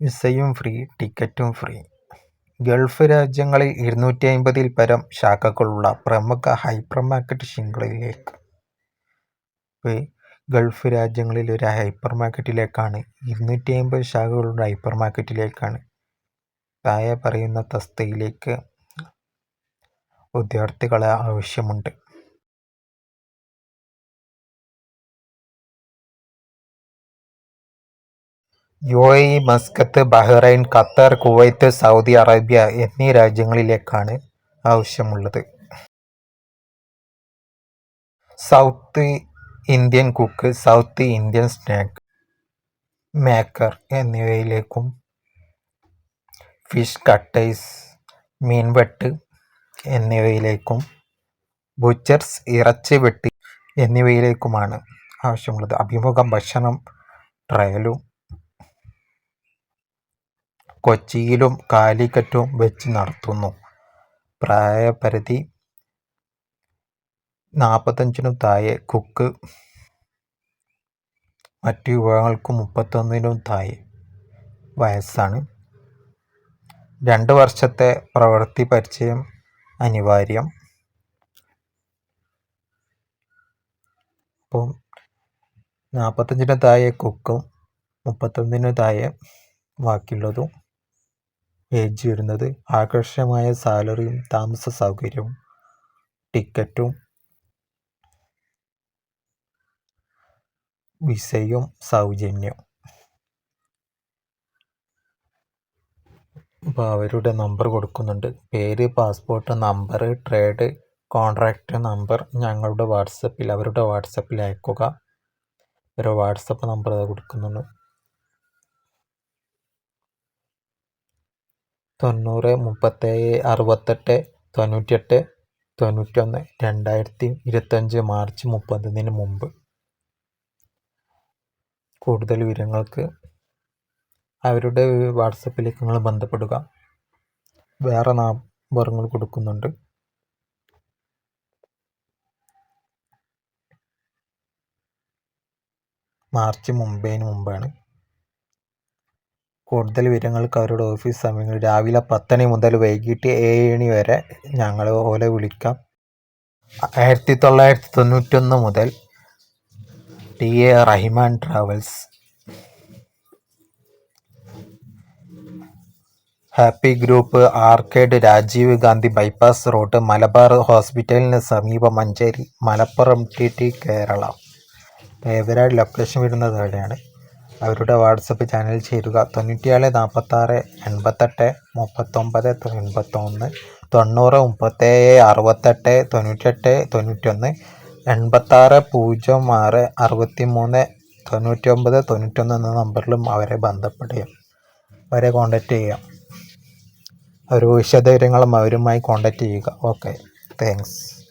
വിസയും ഫ്രീ ടിക്കറ്റും free. Gulf രാജ്യങ്ങളിൽ ഇരുന്നൂറ്റി അമ്പതിൽ പരം ശാഖകളുള്ള പ്രമുഖ ഹൈപ്പർ മാർക്കറ്റ് ശൃംഖലയിലേക്ക് ഗൾഫ് രാജ്യങ്ങളിൽ ഒരു ഹൈപ്പർ മാർക്കറ്റിലേക്കാണ് ഇരുന്നൂറ്റി അമ്പത് ശാഖകളുള്ള ഹൈപ്പർ മാർക്കറ്റിലേക്കാണ് താഴെ പറയുന്ന തസ്തികയിലേക്ക് വിദ്യാർത്ഥികളെ ആവശ്യമുണ്ട്. U A E Muscat Bahrain Qatar Kuwait Saudi Arabia എന്നീ രാജ്യങ്ങളിലേക്കാണ് ആവശ്യമുള്ളത്. South Indian cook South Indian snack maker എന്നിവയിലേക്കും fish cutters മീൻവെട്ട് എന്നിവയിലേക്കും ബുച്ചർസ് ഇറച്ചി വെട്ടി എന്നിവയിലേക്കുമാണ് ആവശ്യമുള്ളത്. അഭിമുഖം ഭക്ഷണം ട്രയലും കൊച്ചിയിലും കാലിക്കറ്റും വെച്ച് നടത്തുന്നു. പ്രായപരിധി നാൽപ്പത്തഞ്ചിനു താഴെ. കുക്ക് മറ്റു വിഭാഗങ്ങൾക്ക് മുപ്പത്തൊന്നിനും താഴെ. വയസ്സാണ്. രണ്ട് വർഷത്തെ പ്രവൃത്തി പരിചയം അനിവാര്യം. അപ്പം നാൽപ്പത്തഞ്ചിന് താഴെ കുക്കും മുപ്പത്തൊന്നിന് താഴെ ബാക്കിയുള്ളതും. ഏജ് വരുന്നത്. ആകർഷകമായ സാലറിയും താമസ സൗകര്യവും ടിക്കറ്റും വിസയും സൗജന്യം. അപ്പോൾ അവരുടെ നമ്പർ കൊടുക്കുന്നുണ്ട്. പേര് passport number trade contract number ഞങ്ങളുടെ വാട്സപ്പിൽ അവരുടെ വാട്സപ്പിൽ അയക്കുക. ഒരു വാട്സപ്പ് നമ്പർ കൊടുക്കുന്നുണ്ട്. തൊണ്ണൂറ് മുപ്പത്തേഴ് അറുപത്തെട്ട് തൊണ്ണൂറ്റിയെട്ട് തൊണ്ണൂറ്റൊന്ന് രണ്ടായിരത്തി ഇരുപത്തഞ്ച് മാർച്ച് മുപ്പതിന് മുമ്പ്. കൂടുതൽ വിവരങ്ങൾക്ക് അവരുടെ വാട്സപ്പിലേക്ക് നിങ്ങൾ ബന്ധപ്പെടുക. വേറെ നമ്പറുകൾ കൊടുക്കുന്നുണ്ട്. മാർച്ച് മുമ്പേന് മുമ്പാണ്. കൂടുതൽ വിവരങ്ങൾക്ക് അവരുടെ ഓഫീസ് സമയങ്ങൾ രാവിലെ പത്തണി മുതൽ വൈകിട്ട് ഏഴ് മണി വരെ ഞങ്ങൾ ഓലെ വിളിക്കാം. ആയിരത്തി തൊള്ളായിരത്തി തൊണ്ണൂറ്റൊന്ന് മുതൽ T A Rahiman travels. Happy group arcade Rajiv Gandhi bypass road Malabar ഹോസ്പിറ്റലിന് സമീപം മഞ്ചേരി മലപ്പുറം ടി ടി കേരള. ഇവരുടെ ലൊക്കേഷൻ വരുന്നത് അവിടെയാണ്. അവരുടെ വാട്സപ്പ് ചാനൽ ചേരുക. തൊണ്ണൂറ്റിയേഴ് നാൽപ്പത്താറ് എൺപത്തെട്ട് മുപ്പത്തൊമ്പത് എൺപത്തൊന്ന് തൊണ്ണൂറ് മുപ്പത്തേഴ് അറുപത്തെട്ട് തൊണ്ണൂറ്റെട്ട് തൊണ്ണൂറ്റൊന്ന് എൺപത്താറ് പൂജ്യം ആറ് അറുപത്തി മൂന്ന് തൊണ്ണൂറ്റൊമ്പത് തൊണ്ണൂറ്റൊന്ന് എന്ന നമ്പറിലും അവരെ ബന്ധപ്പെടുക. അവരെ കോൺടാക്റ്റ് ചെയ്യാം ഒരു വിശദവിവരങ്ങളും അവരുമായി കോൺടാക്റ്റ് ചെയ്യുക. Okay thanks